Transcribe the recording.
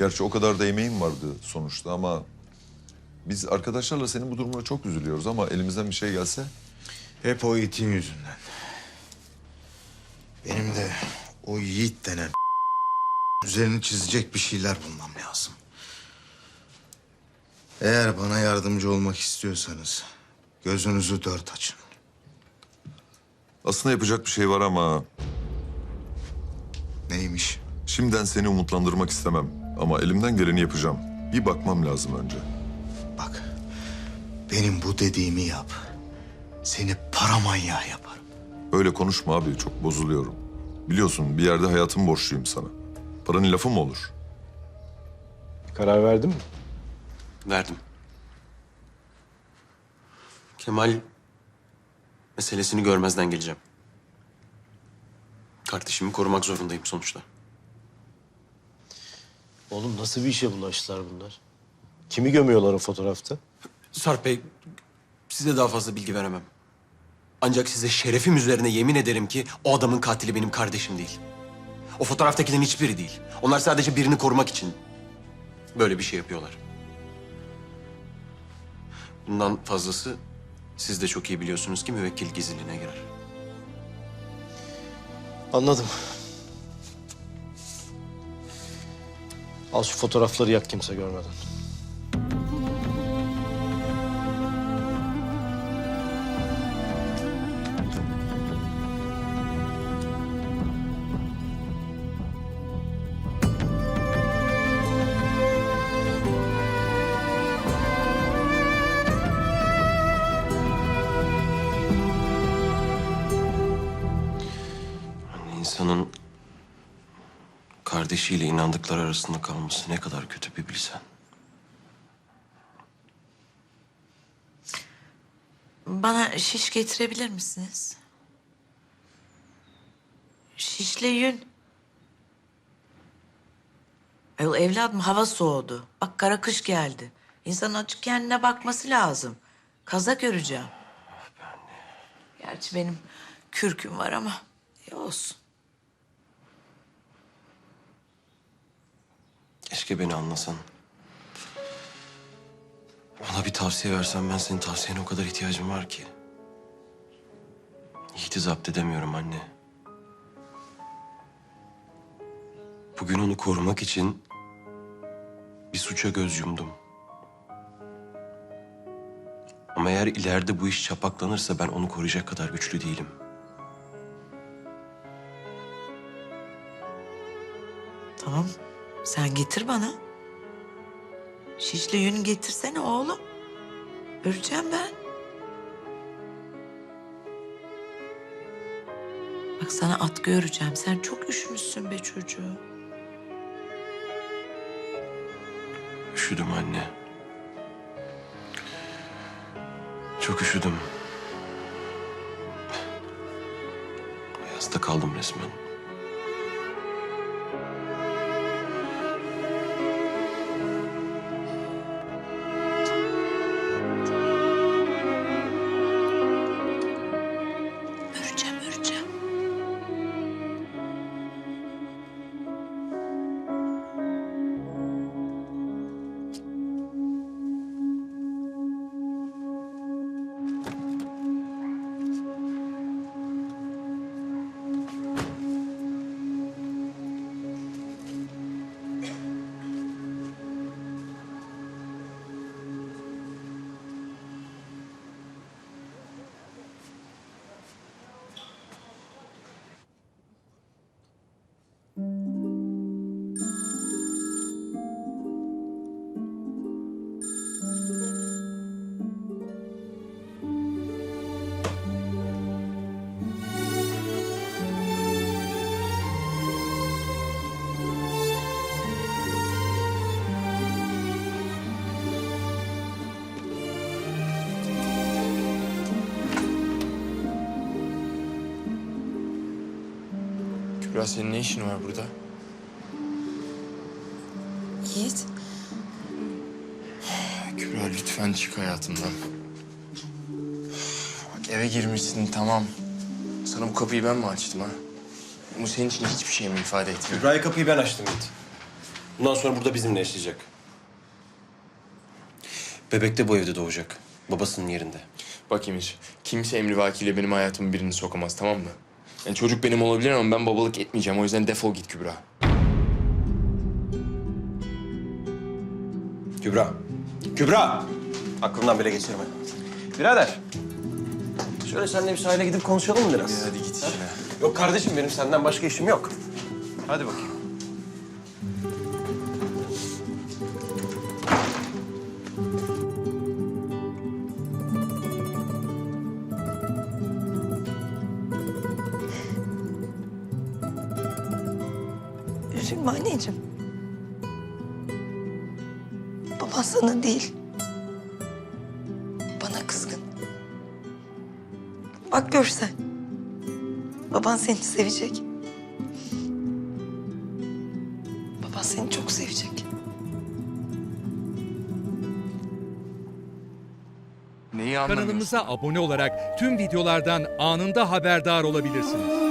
Gerçi o kadar da emeğim vardı sonuçta ama... Biz arkadaşlarla senin bu durumuna çok üzülüyoruz ama elimizden bir şey gelse... Hep o itin yüzünden. Benim de o Yiğit denen üzerini çizecek bir şeyler bulmam lazım. Eğer bana yardımcı olmak istiyorsanız gözünüzü dört açın. Aslında yapacak bir şey var ama... Neymiş? Şimdiden seni umutlandırmak istemem. Ama elimden geleni yapacağım. Bir bakmam lazım önce. Bak, benim bu dediğimi yap. Seni para manyağı yaparım. Öyle konuşma abi, çok bozuluyorum. Biliyorsun bir yerde hayatım borçluyum sana. Paranın lafı mı olur? Karar verdin mi? Verdim. Kemal meselesini görmezden geleceğim. Kardeşimi korumak zorundayım sonuçta. Oğlum nasıl bir işe bulaştılar bunlar? Kimi gömüyorlar o fotoğrafta? Sarp Bey, size daha fazla bilgi veremem. Ancak size şerefim üzerine yemin ederim ki o adamın katili benim kardeşim değil. O fotoğraftakilerin hiçbiri değil. Onlar sadece birini korumak için böyle bir şey yapıyorlar. Bundan fazlası siz de çok iyi biliyorsunuz ki müvekkil gizliliğine girer. Anladım. Al şu fotoğrafları yak kimse görmeden. İnsanın kardeşiyle inandıkları arasında kalması ne kadar kötü bir bilsen. Bana şiş getirebilir misiniz? Şişle yün. Ayol evladım hava soğudu. Bak kara kış geldi. İnsan açık kendine bakması lazım. Kaza göreceğim. Gerçi benim kürküm var ama iyi olsun. Keşke beni anlasan. Bana bir tavsiye versen ben senin tavsiyene o kadar ihtiyacım var ki. Yiğit'i zapt edemiyorum anne. Bugün onu korumak için bir suça göz yumdum. Ama eğer ileride bu iş çapaklanırsa ben onu koruyacak kadar güçlü değilim. Tamam sen getir bana. Şişle yün getirsene oğlum. Öreceğim ben. Bak sana atkı öreceğim. Sen çok üşümüşsün be çocuğum. Üşüdüm anne. Çok üşüdüm. Ayazda kaldım resmen. Kübra senin ne işin var burada? Yiğit. Kübra lütfen çık hayatımdan. Bak eve girmişsin tamam. Sana bu kapıyı ben mi açtım ha? Bu senin için hiçbir şey mi ifade etmiyor? Kübra'ya kapıyı ben açtım Yiğit. Bundan sonra burada bizimle yaşayacak. Bebek de bu evde doğacak. Babasının yerinde. Bak Emir, kimse emrivakiyle benim hayatımı birini sokamaz tamam mı? Yani çocuk benim olabilir ama ben babalık etmeyeceğim. O yüzden defol git Kübra. Kübra. Kübra! Aklımdan bile geçirme. Birader. Şöyle seninle bir sahile gidip konuşalım mı biraz? Hadi git işine. Yok kardeşim benim senden başka işim yok. Hadi bakayım. Üzülme anneciğim. Baban sana değil. Bana kızgın. Bak görsen. Baban seni sevecek. Baban seni çok sevecek. Neyi anlamıyorsun? Kanalımıza abone olarak tüm videolardan anında haberdar olabilirsiniz.